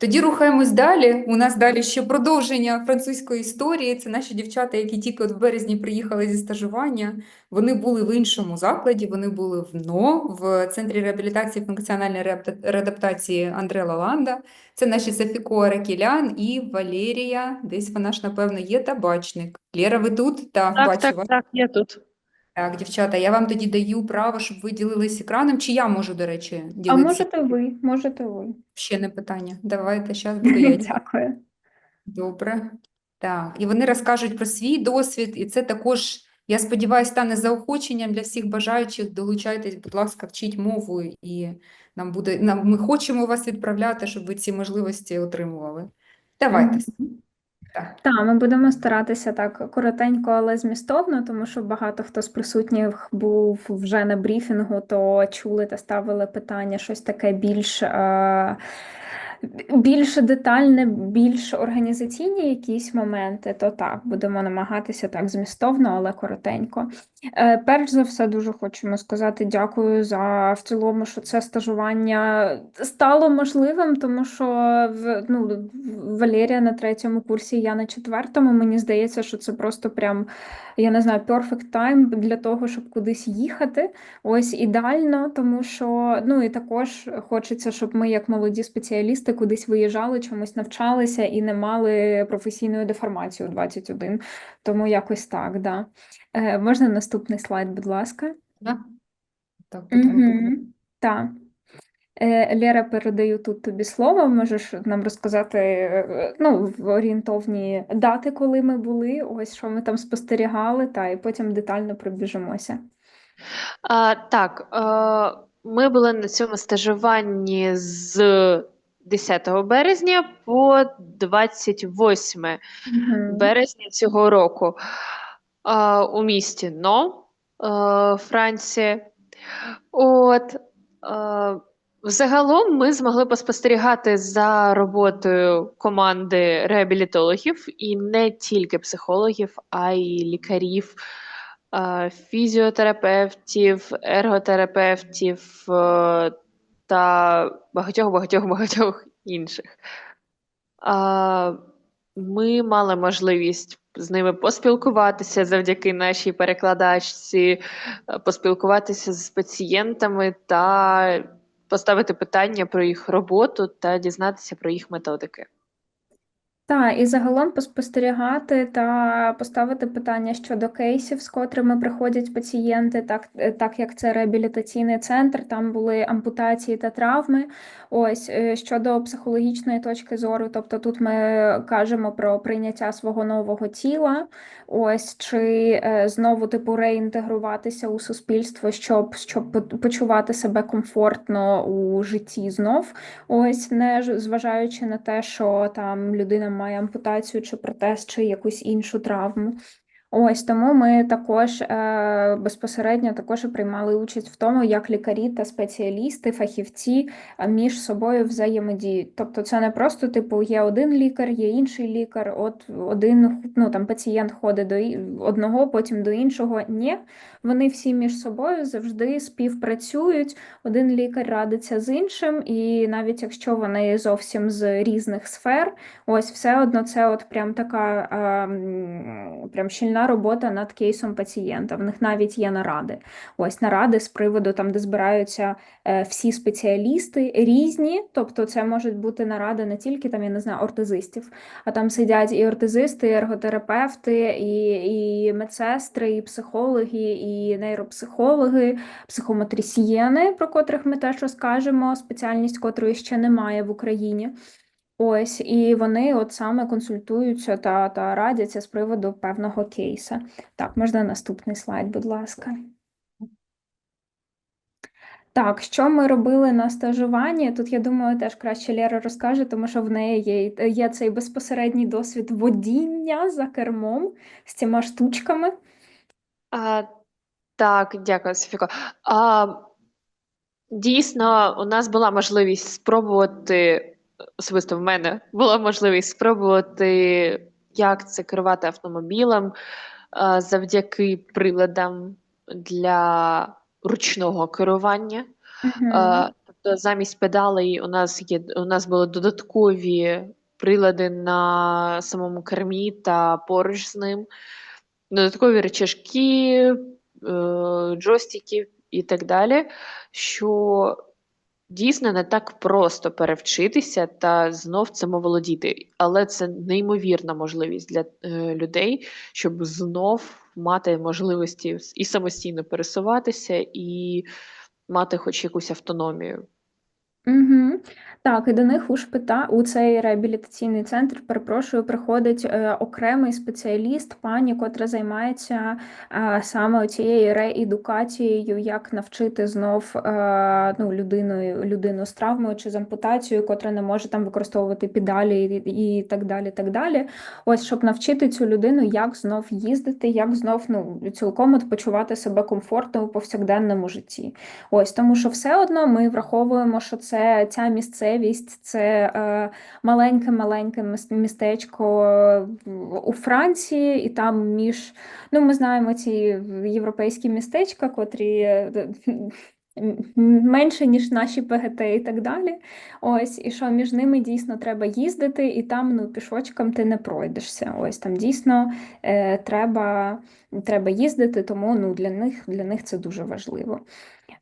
Тоді рухаємось далі. У нас далі ще продовження французької історії. Це наші дівчата, які тільки от в березні приїхали зі стажування. Вони були в іншому закладі, вони були в НО, в Центрі реабілітації функціональної реадаптації Андре Лаланда. Це наші Софіко Аракелян і Валерія. Десь вона ж, напевно, є табачник. Лєра, ви тут? Так, Так, бачу так, вас. так, я тут. Так, дівчата, я вам тоді даю право, щоб ви ділились екраном. Чи я можу, до речі, А ділитися? можете ви, можете ви. Ще не питання. Давайте, зараз буду я. Дякую. Добре. Так, і вони розкажуть про свій досвід, і це також, я сподіваюся, стане заохоченням для всіх бажаючих. Долучайтесь, будь ласка, вчіть мову, і нам буде, нам, ми хочемо вас відправляти, щоб ви ці можливості отримували. Давайте. Так. Ми будемо старатися так коротенько, але змістовно, тому що багато хто з присутніх був вже на брифінгу, то чули та ставили питання, щось таке більш, е, більш детальне, більш організаційні якісь моменти, то так, будемо намагатися так змістовно, але коротенько. Е, Перш за все, дуже хочемо сказати дякую за в цілому, що це стажування стало можливим, тому що ну Валерія на третьому курсі, я на четвертому. Мені здається, що це просто прям я не знаю, perfect time для того, щоб кудись їхати. Ось ідеально, тому що ну і також хочеться, щоб ми, як молоді спеціалісти, кудись виїжджали, чомусь навчалися і не мали професійної деформації у 21. Тому якось так, да. Е, можна наступний слайд, будь ласка. Да? Так. Угу. Так. Лера, передаю тут тобі слово. Можеш нам розказати е, ну, в орієнтовні дати, коли ми були, ось що ми там спостерігали, та і потім детально пробіжимося. А, так, е, ми були на цьому стажуванні з 10 березня по 28 Мгм. березня цього року а, у місті Но, е, Франція. От, е, Взагалом ми змогли поспостерігати за роботою команди реабілітологів і не тільки психологів, а й лікарів, е, фізіотерапевтів, ерготерапевтів е, та багатьох багатьох багатьох інших. А, Ми мали можливість з ними поспілкуватися завдяки нашій перекладачці, поспілкуватися з пацієнтами та поставити питання про їх роботу та дізнатися про їх методики. Так, і загалом поспостерігати та поставити питання щодо кейсів, з котрими приходять пацієнти, так, е, так як це реабілітаційний центр, там були ампутації та травми. Ось е, щодо психологічної точки зору, тобто тут ми кажемо про прийняття свого нового тіла, ось чи е, знову типу реінтегруватися у суспільство, щоб, щоб почувати себе комфортно у житті знов. Ось не зважаючи на те, що там людина має ампутацію чи протез, чи якусь іншу травму. Ось тому ми також е, безпосередньо також приймали участь в тому, як лікарі та спеціалісти, фахівці е, між собою взаємодіють. Тобто, це не просто типу є один лікар, є інший лікар. От один ну там пацієнт ходить до одного, потім до іншого. Ні, вони всі між собою завжди співпрацюють. Один лікар радиться з іншим, і навіть якщо вони зовсім з різних сфер, ось все одно це от прям така а, прям щільна робота над кейсом пацієнта. В них навіть є наради. Ось наради з приводу там, де збираються е, всі спеціалісти різні, тобто це можуть бути наради не тільки там, я не знаю, ортезистів, а там сидять і ортезисти, і ерготерапевти, і, і медсестри, і психологи, і нейропсихологи, психомотрисієни, про котрих ми теж розкажемо, спеціальність котрої ще немає в Україні. Ось, і вони от саме консультуються та, та радяться з приводу певного кейса. Так, можна наступний слайд, будь ласка. Так, що ми робили на стажуванні? Тут, я думаю, теж краще Лера розкаже, тому що в неї є, є цей безпосередній досвід водіння за кермом з цими штучками. А, так, дякую, Софіко. А, дійсно, у нас була можливість спробувати, особисто в мене була можливість спробувати, як це керувати автомобілем завдяки приладам для ручного керування. Е, Тобто замість педалей у нас є у нас були додаткові прилади на самому кермі та поруч з ним, додаткові рычажки, е, джойстики і так далі, що дійсно не так просто перевчитися та знов цим оволодіти. Але це неймовірна можливість для е, людей, щоб знов мати можливості і самостійно пересуватися, і мати хоч якусь автономію. Угу. Так, і до них у шпита у цей реабілітаційний центр, перепрошую, приходить е, окремий спеціаліст, пані, котра займається е, саме цією реедукацією, як навчити знов е, ну, людину, людину з травмою чи з ампутацією, котра не може там використовувати педалі і, і так далі. так далі. Ось щоб навчити цю людину, як знов їздити, як знов ну, цілком от почувати себе комфортно у повсякденному житті. Ось тому, що все одно ми враховуємо, що це ця місцевість, це е, маленьке-маленьке містечко у Франції, і там між ну ми знаємо ці європейські містечка, котрі е, менше, ніж наші ПГТ і так далі. Ось, і що між ними дійсно треба їздити, і там ну, пішочком ти не пройдешся. Ось там дійсно е, треба, треба їздити, тому ну, для них, для них це дуже важливо.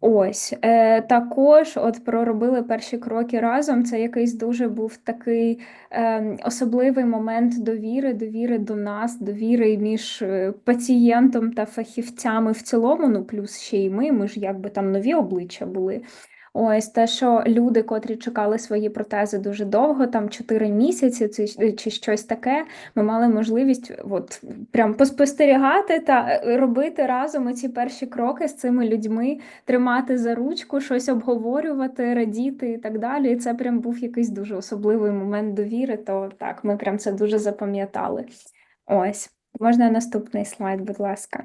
Ось е, також, от проробили перші кроки разом. Це якийсь дуже був такий е, особливий момент довіри, довіри до нас, довіри між е, пацієнтом та фахівцями в цілому. Ну плюс ще й ми. Ми ж якби там нові обличчя були. Ось те, що люди, котрі чекали свої протези дуже довго, там 4 місяці, чи, чи щось таке, ми мали можливість от прям поспостерігати та е, робити разом ці перші кроки з цими людьми тримати за ручку, щось обговорювати, радіти і так далі. І це прям був якийсь дуже особливий момент довіри. То так, ми прям це дуже запам'ятали. Ось, можна наступний слайд, будь ласка.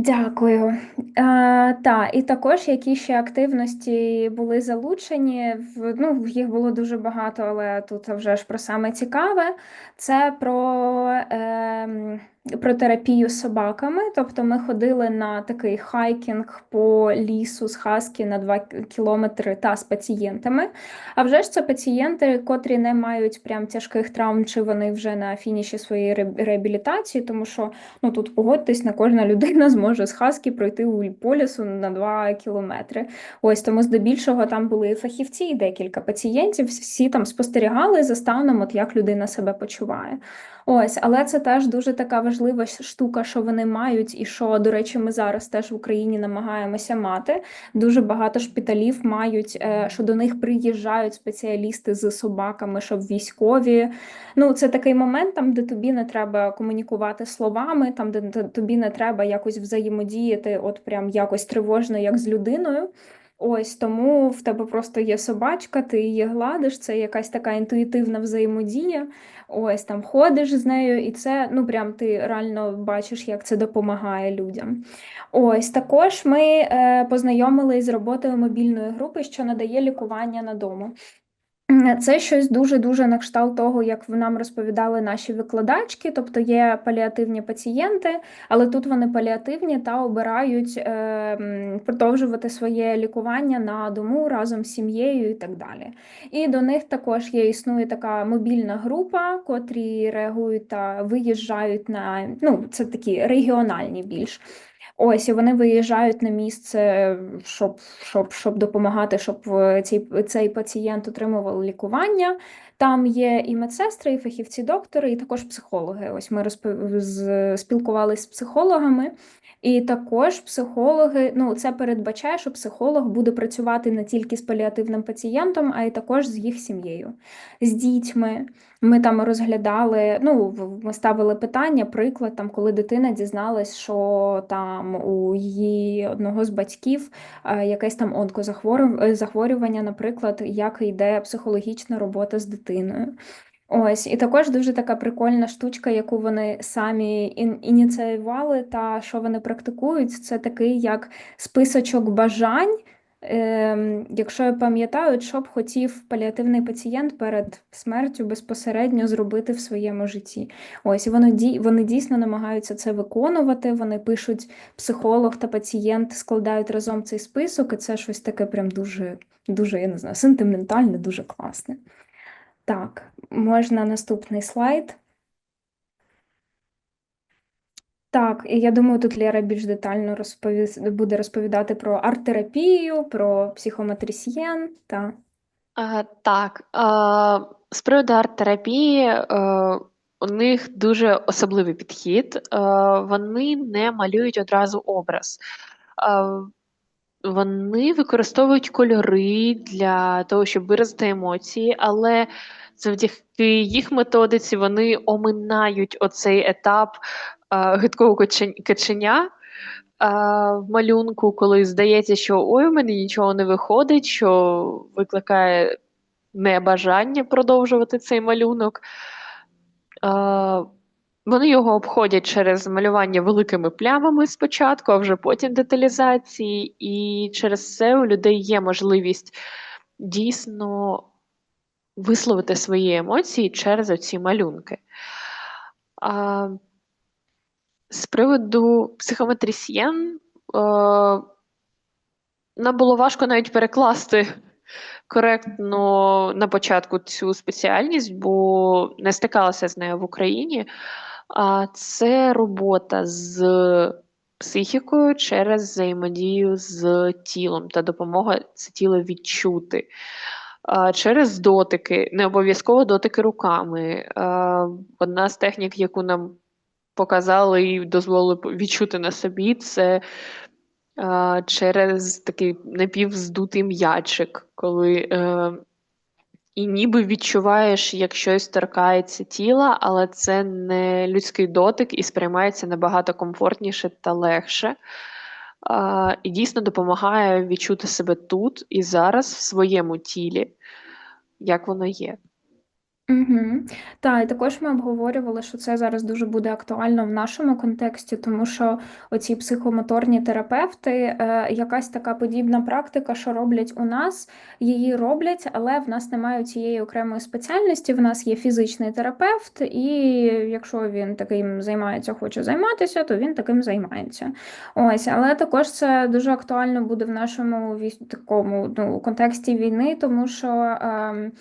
Дякую. Е, та, і також які ще активності були залучені. В, ну, їх було дуже багато, але тут вже ж про саме цікаве. Це про, е, про терапію з собаками. Тобто ми ходили на такий хайкінг по лісу з Хаскі на 2 кілометри та з пацієнтами. А вже ж це пацієнти, котрі не мають прям тяжких травм, чи вони вже на фініші своєї реабілітації, тому що ну тут погодьтесь, не кожна людина зможе з Хаскі пройти у по лісу на 2 кілометри. Ось тому здебільшого там були фахівці, і декілька пацієнтів. Всі там спостерігали за станом, от як людина себе почуває. Ось, але це теж дуже така важлива щ- штука, що вони мають, і що, до речі, ми зараз теж в Україні намагаємося мати. Дуже багато шпиталів мають, е, що до них приїжджають спеціалісти з собаками, щоб військові. Ну, це такий момент, там, де тобі не треба комунікувати словами, там, де тобі не треба якось взаємодіяти, от прям якось тривожно, як з людиною. Ось тому в тебе просто є собачка, ти її гладиш, це якась така інтуїтивна взаємодія. Ось там ходиш з нею, і це ну прям ти реально бачиш, як це допомагає людям. Ось також ми е, познайомились з роботою мобільної групи, що надає лікування на дому. Це щось дуже-дуже на кшталт того, як нам розповідали наші викладачки, тобто є паліативні пацієнти, але тут вони паліативні та обирають е, продовжувати своє лікування на дому разом з сім'єю і так далі. І до них також є існує така мобільна група, котрі реагують та виїжджають на ну, це такі регіональні більш. Ось і вони виїжджають на місце, щоб, щоб, щоб допомагати, щоб е, цей, цей пацієнт отримував лікування. Там є і медсестри, і фахівці доктори, і також психологи. Ось ми розпов... з... спілкувалися з психологами, і також психологи, ну це передбачає, що психолог буде працювати не тільки з паліативним пацієнтом, а й також з їх сім'єю, з дітьми. Ми там розглядали, ну, ми ставили питання, приклад, там, коли дитина дізналась, що там у її одного з батьків е, якесь там онкозахворювання, захворювання, наприклад, як йде психологічна робота з дитиною. Ось, і також дуже така прикольна штучка, яку вони самі ін- ініціювали, та що вони практикують, це такий як списочок бажань Ем, якщо я пам'ятаю, що б хотів паліативний пацієнт перед смертю безпосередньо зробити в своєму житті. Ось і вони, вони дійсно намагаються це виконувати. Вони пишуть психолог та пацієнт, складають разом цей список, і це щось таке прям дуже, дуже, я не знаю, сентиментальне, дуже класне. Так, можна наступний слайд. Так, і я думаю, тут Лера більш детально розпові... буде розповідати про арт-терапію, про психомотрісьєн. Та. А, так, а, з приводу арт-терапії, е, у них дуже особливий підхід. Е, вони не малюють одразу образ. Е, вони використовують кольори для того, щоб виразити емоції, але завдяки їх методиці вони оминають оцей етап е, гидкого качен- каченя а, в малюнку, коли здається, що ой, у мене нічого не виходить, що викликає небажання продовжувати цей малюнок. А, вони його обходять через малювання великими плямами спочатку, а вже потім деталізації, і через це у людей є можливість дійсно висловити свої емоції через оці малюнки. А, з приводу психометрісьєн, е, нам було важко навіть перекласти коректно на початку цю спеціальність, бо не стикалася з нею в Україні. А це робота з психікою через взаємодію з тілом та допомога це тіло відчути. Через дотики, не обов'язково дотики руками. Одна з технік, яку нам показали і дозволили відчути на собі, це через такий напівздутий м'ячик, коли е, і ніби відчуваєш, як щось торкається тіла, але це не людський дотик і сприймається набагато комфортніше та легше. А, і дійсно допомагає відчути себе тут і зараз в своєму тілі, як воно є. Угу. Так, і також ми обговорювали, що це зараз дуже буде актуально в нашому контексті, тому що оці психомоторні терапевти, е, якась така подібна практика, що роблять у нас, її роблять, але в нас немає цієї окремої спеціальності. В нас є фізичний терапевт, і якщо він таким займається, хоче займатися, то він таким займається. Ось, але також це дуже актуально буде в нашому військ- такому ну, контексті війни, тому що. ем,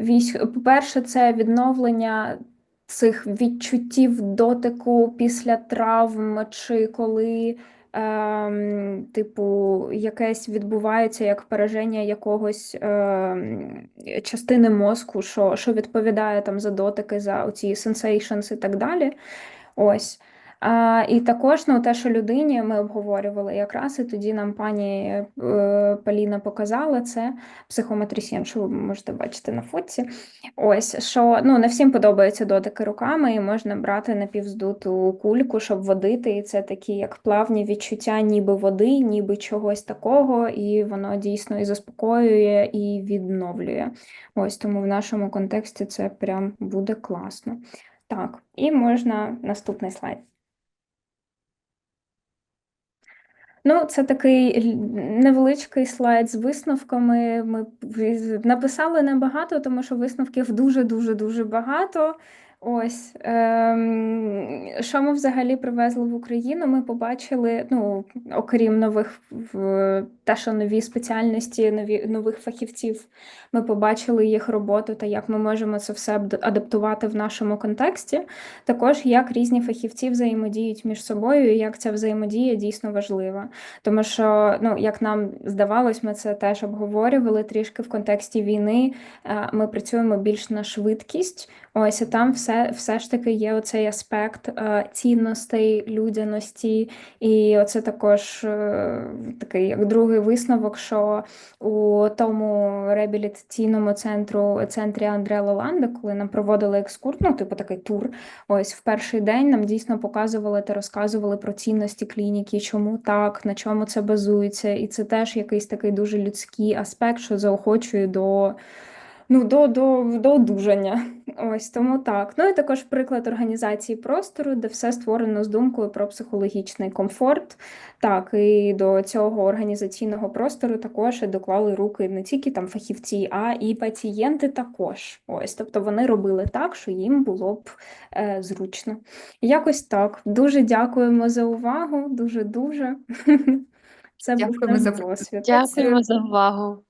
Військ, по-перше, це відновлення цих відчуттів дотику після травм, чи коли, ем, типу, якесь відбувається як пораження якогось ем, частини мозку, що, що відповідає там за дотики, за оці sensations і так далі. Ось. А, і також ну, те, що людині ми обговорювали якраз, і тоді нам пані е, Поліна показала це психометрісін, що ви можете бачити на фотці. Ось що ну не всім подобаються дотики руками, і можна брати напівздуту кульку, щоб водити. І це такі як плавні відчуття, ніби води, ніби чогось такого, і воно дійсно і заспокоює, і відновлює. Ось тому в нашому контексті це прям буде класно. Так, і можна наступний слайд. Ну, це такий невеличкий слайд з висновками. Ми написали небагато, тому що висновків дуже-дуже дуже багато. Ось ем, що ми взагалі привезли в Україну? Ми побачили, ну, окрім нових те, що нові спеціальності, нові нових фахівців, ми побачили їх роботу та як ми можемо це все адаптувати в нашому контексті. Також як різні фахівці взаємодіють між собою, і як ця взаємодія дійсно важлива. Тому що, ну, як нам здавалось, ми це теж обговорювали трішки в контексті війни. е, Ми працюємо більш на швидкість. Ось і там все, все ж таки є оцей аспект е, цінностей, людяності, і оце також е, такий як другий висновок, що у тому реабілітаційному центру центрі Андре Лоланда, коли нам проводили екскурс, ну, типу такий тур. Ось в перший день нам дійсно показували та розказували про цінності клініки, чому так, на чому це базується, і це теж якийсь такий дуже людський аспект, що заохочує до ну, до, до, до одужання. Ось тому так. Ну і також приклад організації простору, де все створено з думкою про психологічний комфорт. Так, і до цього організаційного простору також доклали руки не тільки там фахівці, а і пацієнти також. Ось, тобто вони робили так, що їм було б е, зручно. Якось так. Дуже дякуємо за увагу. Дуже дуже. Це був досвід. Дякуємо за увагу.